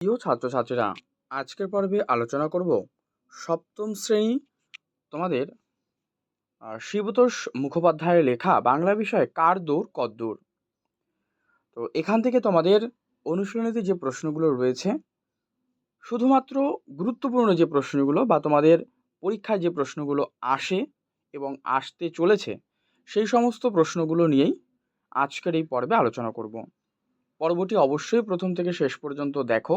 প্রিয় ছাত্রছাত্রীরা, আজকের পর্বে আলোচনা করব সপ্তম শ্রেণি তোমাদের শিবতোষ মুখোপাধ্যায়ের লেখা বাংলা বিষয়ে কার দৌড় কদ্দূর তো এখান থেকে তোমাদের অনুশীলনীতে যে প্রশ্নগুলো রয়েছে, শুধুমাত্র গুরুত্বপূর্ণ যে প্রশ্নগুলো বা তোমাদের পরীক্ষায় যে প্রশ্নগুলো আসে এবং আসতে চলেছে, সেই সমস্ত প্রশ্নগুলো নিয়েই আজকের এই পর্বে আলোচনা করব। পর্বটি অবশ্যই প্রথম থেকে শেষ পর্যন্ত দেখো।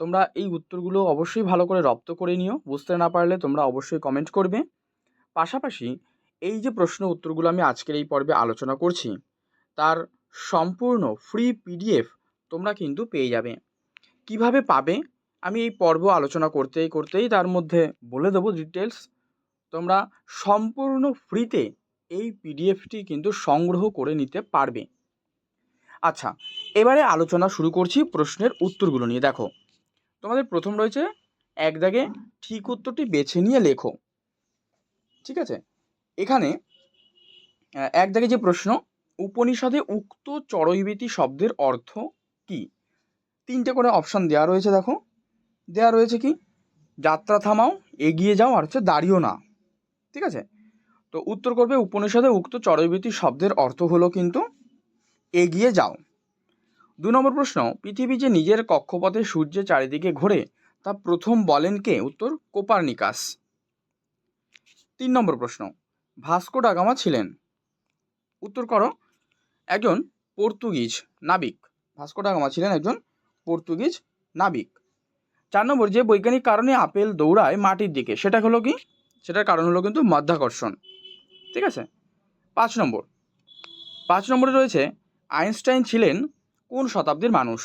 তোমরা এই উত্তরগুলো অবশ্যই ভালো করে রপ্ত করে নিও। বুঝতে না পারলে তোমরা অবশ্যই কমেন্ট করবে। পাশাপাশি এই যে প্রশ্ন উত্তরগুলো আমি আজকের এই পর্বে আলোচনা করছি, তার সম্পূর্ণ ফ্রি পিডিএফ তোমরা কিন্তু পেয়ে যাবে। কীভাবে পাবে? আমি এই পর্ব আলোচনা করতেই করতেই তার মধ্যে বলে দেবো ডিটেলস তোমরা সম্পূর্ণ ফ্রিতে এই পিডিএফটি কিন্তু সংগ্রহ করে নিতে পারবে। আচ্ছা এবারে আলোচনা শুরু করছি প্রশ্নের উত্তরগুলো নিয়ে। দেখো, তোমাদের প্রথম রয়েছে, এক দাগে ঠিক উত্তরটি বেছে নিয়ে লেখো। ঠিক আছে? এখানে এক দাগে যে প্রশ্ন, উপনিষদে উক্ত চড়ইবেতি শব্দের অর্থ কি? তিনটে করে অপশান দেওয়া রয়েছে, দেখো। দেওয়া রয়েছে কি? যাত্রা থামাও, এগিয়ে যাও, আর হচ্ছে দাঁড়িও না। ঠিক আছে? তো উত্তর করবে, উপনিষদে উক্ত চড়ইবেতি শব্দের অর্থ হলো কিন্তু, এগিয়ে যাও। দু নম্বর প্রশ্ন, পৃথিবী যে নিজের কক্ষপথে সূর্যের চারিদিকে ঘোরে, তা প্রথম বলেন কে? উত্তর, কোপার্নিকাস। তিন নম্বর প্রশ্ন, ভাস্কো ডাগামা ছিলেন? উত্তর করো, একজন পর্তুগিজ নাবিক। ভাস্কো ডাগামা ছিলেন একজন পর্তুগিজ নাবিক। চার নম্বর, যে বৈজ্ঞানিক কারণে আপেল দৌড়ায় মাটির দিকে, সেটা হলো কি? সেটার কারণ হলো কিন্তু মাধ্যাকর্ষণ। ঠিক আছে? পাঁচ নম্বর, পাঁচ নম্বরে রয়েছে, আইনস্টাইন ছিলেন কোন শতাব্দীর মানুষ?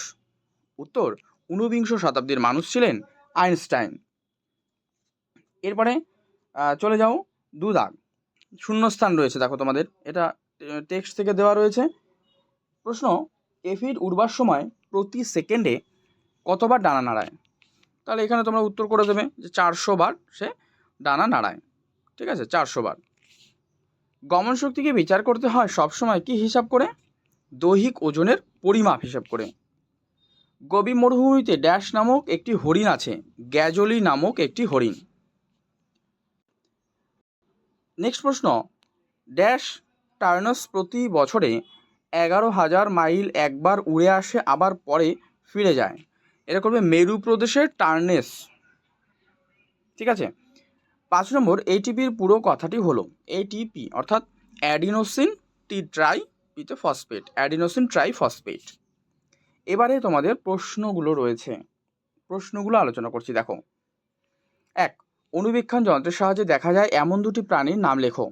উত্তর, ঊনবিংশ শতাব্দীর মানুষ ছিলেন আইনস্টাইন। এরপরে চলে যাও দু দাগ শূন্যস্থান রয়েছে, দেখো তোমাদের। এটা টেক্সট থেকে দেওয়া রয়েছে। প্রশ্ন, এফিড উড়বার সময় প্রতি সেকেন্ডে কতবার ডানা নাড়ায়? তাহলে এখানে তোমরা উত্তর করে দেবে যে চারশো বার সে ডানা নাড়ায়। ঠিক আছে? চারশো বার। গমন শক্তিকে বিচার করতে হয় সবসময় কি হিসাব করে? দৈহিক ওজনের পরিমাপ হিসাব করে। গবি মরুভূমিতে ড্যাশ নামক একটি হরিণ আছে, গ্যাজলি নামক একটি হরিণ। নেক্সট প্রশ্ন, ড্যাশ টার্নস প্রতি বছরে এগারো হাজার মাইল একবার উড়ে আসে, আবার পরে ফিরে যায়। এটা করবে মেরু প্রদেশের টার্নেস। ঠিক আছে? পাঁচ নম্বর, এটিপির পুরো কথাটি হলো, এটিপি অর্থাৎ অ্যাডিনোসিন টি ট্রাই পিতে ফসফেট অ্যাডিনোসিন ট্রাই ফসফেট এবারে তোমাদের প্রশ্নগুলো রয়েছে। প্রশ্নগুলো আলোচনা করছি, দেখো। এক, অনুবীক্ষণ যন্ত্রের সাহায্যে দেখা যায় এমন দুটি প্রাণীর নাম লেখো।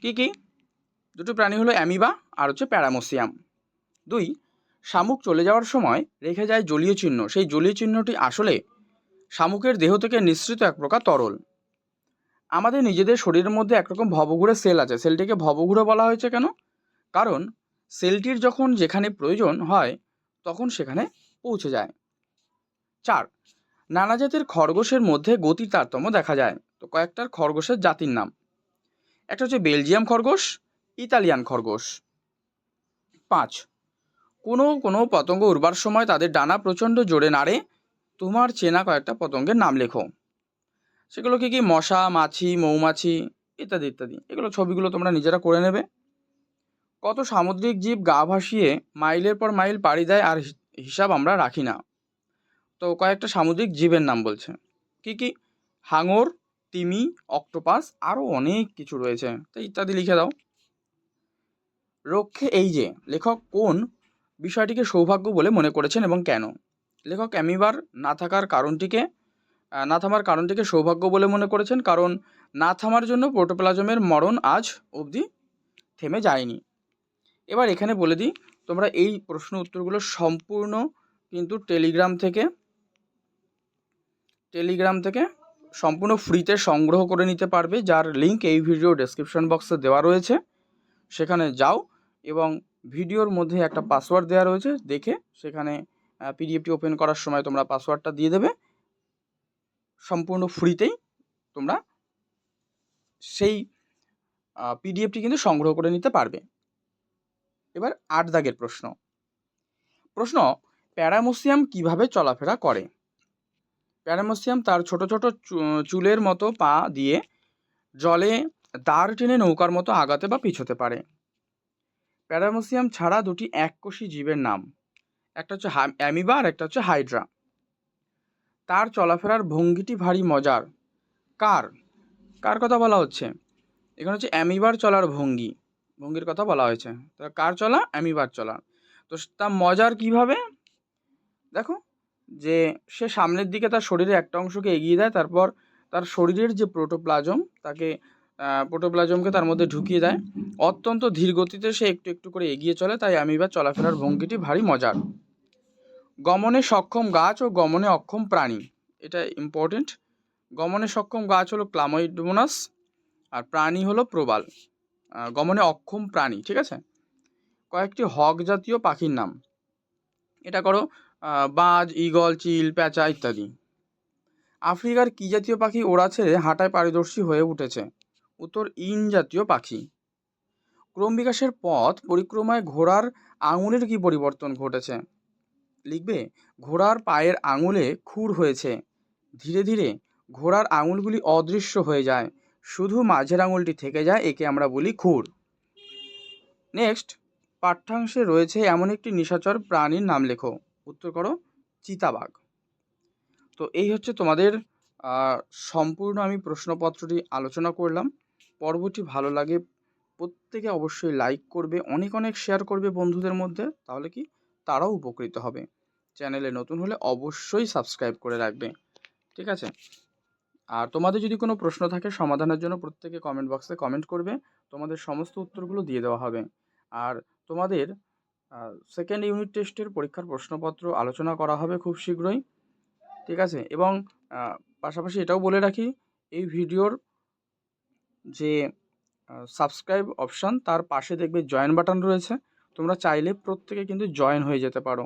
কি কি? দুটি প্রাণী হলো অ্যামিবা আর হচ্ছে প্যারামোসিয়াম। দুই, শামুক চলে যাওয়ার সময় রেখে যায় জলীয় চিহ্ন। সেই জলীয় চিহ্নটি আসলে শামুকের দেহ থেকে নিঃসৃত এক প্রকার তরল। আমাদের নিজেদের শরীরের মধ্যে একরকম ভবঘুরে সেল আছে। সেলটিকে ভবঘুরে বলা হয়েছে কেন? কারণ সেলটির যখন যেখানে প্রয়োজন হয়, তখন সেখানে পৌঁছে যায়। চার, নানা জাতের খরগোশের মধ্যে গতির তারতম্য দেখা যায়। তো কয়েকটার খরগোশের জাতির নাম। একটা হচ্ছে বেলজিয়াম খরগোশ, ইতালিয়ান খরগোশ। পাঁচ, কোনো কোনো পতঙ্গ উড়বার সময় তাদের ডানা প্রচণ্ড জোরে নাড়ে। তোমার চেনা কয়েকটা পতঙ্গের নাম লেখো। সেগুলো কি কি মশা, মাছি, মৌমাছি ইত্যাদি ইত্যাদি, এগুলো ছবিগুলো তোমরা নিজেরা করে নেবে। কত সামুদ্রিক জীব গা ভাসিয়ে মাইলের পর মাইল পাড়ি দেয় আর হিসাব আমরা রাখি না। তো কয়েকটা সামুদ্রিক জীবের নাম বলছে। কি কি? হাঙর, তিমি, অক্টোপাস আরও অনেক কিছু রয়েছে। তো ইত্যাদি লিখে দাও। রক্ষে এই যে, লেখক কোন বিষয়টিকে সৌভাগ্য বলে মনে করেছেন এবং কেন? লেখক অ্যামিবার না থাকার কারণটিকে না থামার কারণটিকে সৌভাগ্য বলে মনে করেছেন। কারণ না থামার জন্য প্রোটোপ্লাজমের মরণ আজ অবধি থেমে যায়নি। এবার এখানে বলে দিই, তোমরা এই প্রশ্ন উত্তরগুলো সম্পূর্ণ কিন্তু টেলিগ্রাম থেকে টেলিগ্রাম থেকে সম্পূর্ণ ফ্রিতে সংগ্রহ করে নিতে পারবে, যার লিংক এই ভিডিও ডেসক্রিপশন বক্সে দেওয়া রয়েছে। সেখানে যাও এবং ভিডিওর মধ্যে একটা পাসওয়ার্ড দেওয়া রয়েছে, দেখে সেখানে পিডিএফটি ওপেন করার সময় তোমরা পাসওয়ার্ডটা দিয়ে দেবে। সম্পূর্ণ ফ্রিতেই তোমরা সেই পিডিএফটি কিন্তু সংগ্রহ করে নিতে পারবে। এবার আট দাগের প্রশ্ন। প্রশ্ন, প্যারামোসিয়াম কীভাবে চলাফেরা করে? প্যারামোসিয়াম তার ছোট ছোট চুলের মতো পা দিয়ে জলে দাঁড় টেনে নৌকার মতো আগাতে বা পিছোতে পারে। প্যারামোসিয়াম ছাড়া দুটি এককোষী জীবের নাম। একটা হচ্ছে অ্যামিবা আর একটা হচ্ছে হাইড্রা। তার চলাফেরার ভঙ্গিটি ভারী মজার। কার? কার কথা বলা হচ্ছে? এখানে হচ্ছে অ্যামিবার চলার ভঙ্গি। ভঙ্গির কথা বলা হয়েছে। তা কার চলা? অ্যামিবার চলা। তো তা মজার কীভাবে? দেখো, যে সে সামনের দিকে তার শরীরের একটা অংশকে এগিয়ে দেয়, তারপর তার শরীরের যে প্রোটোপ্লাজম, তাকে প্রোটোপ্লাজমকে তার মধ্যে ঢুকিয়ে দেয়। অত্যন্ত ধীর গতিতে সে একটু একটু করে এগিয়ে চলে, তাই অ্যামিবার চলাফেরার ভঙ্গিটি ভারী মজার। গমনে সক্ষম গাছ ও গমনে অক্ষম প্রাণী। এটা ইম্পর্টেন্ট গমনে সক্ষম গাছ হলো ক্লামোইডমোনাস আর প্রাণী হলো প্রবাল। গমনে অক্ষম প্রাণী, ঠিক আছে? কয়েকটি হক জাতীয় পাখির নাম। এটা করো বাজ, ঈগল, চিল, প্যাঁচা ইত্যাদি। আফ্রিকার কী জাতীয় পাখি ওড়া ছেড়ে হাঁটায় পারদর্শী হয়ে উঠেছে? উত্তর, ইন জাতীয় পাখি। ক্রম বিকাশের পথ পরিক্রমায় ঘোড়ার আঙুলের কি পরিবর্তন ঘটেছে? লিখবে, ঘোড়ার পায়ের আঙুলে খুর হয়েছে। ধীরে ধীরে ঘোড়ার আঙুলগুলি অদৃশ্য হয়ে যায়। শুধু মাঝের আঙুলটি থেকে যায়, একে আমরা বলি খুর। নেক্সট, পাঠ্যাংশে রয়েছে এমন একটি নিশাচর প্রাণীর নাম লেখো। উত্তর করো, চিতাবাঘ। তো এই হচ্ছে তোমাদের সম্পূর্ণ আমি প্রশ্নপত্রটি আলোচনা করলাম। পর্বটি ভালো লাগে, প্রত্যেকে অবশ্যই লাইক করবে, অনেক অনেক শেয়ার করবে বন্ধুদের মধ্যে। তাহলে কি? তারাও উপকৃত হবে। চ্যানেলে নতুন হলে অবশ্যই সাবস্ক্রাইব করে রাখবে। ঠিক আছে? আর তোমাদের যদি কোনো প্রশ্ন থাকে সমাধানের জন্য প্রত্যেকে কমেন্ট বক্সে কমেন্ট করবে। তোমাদের সমস্ত উত্তরগুলো দিয়ে দেওয়া হবে। আর তোমাদের সেকেন্ড ইউনিট টেস্টের পরীক্ষার প্রশ্নপত্র আলোচনা করা হবে খুব শীঘ্রই। ঠিক আছে? এবং পাশাপাশি এটাও বলে রাখি, এই ভিডিওর যে সাবস্ক্রাইব অপশান তার পাশে দেখবে জয়েন বাটন রয়েছে। তোমরা চাইলে প্রত্যেকে কিন্তু জয়েন হয়ে যেতে পারো।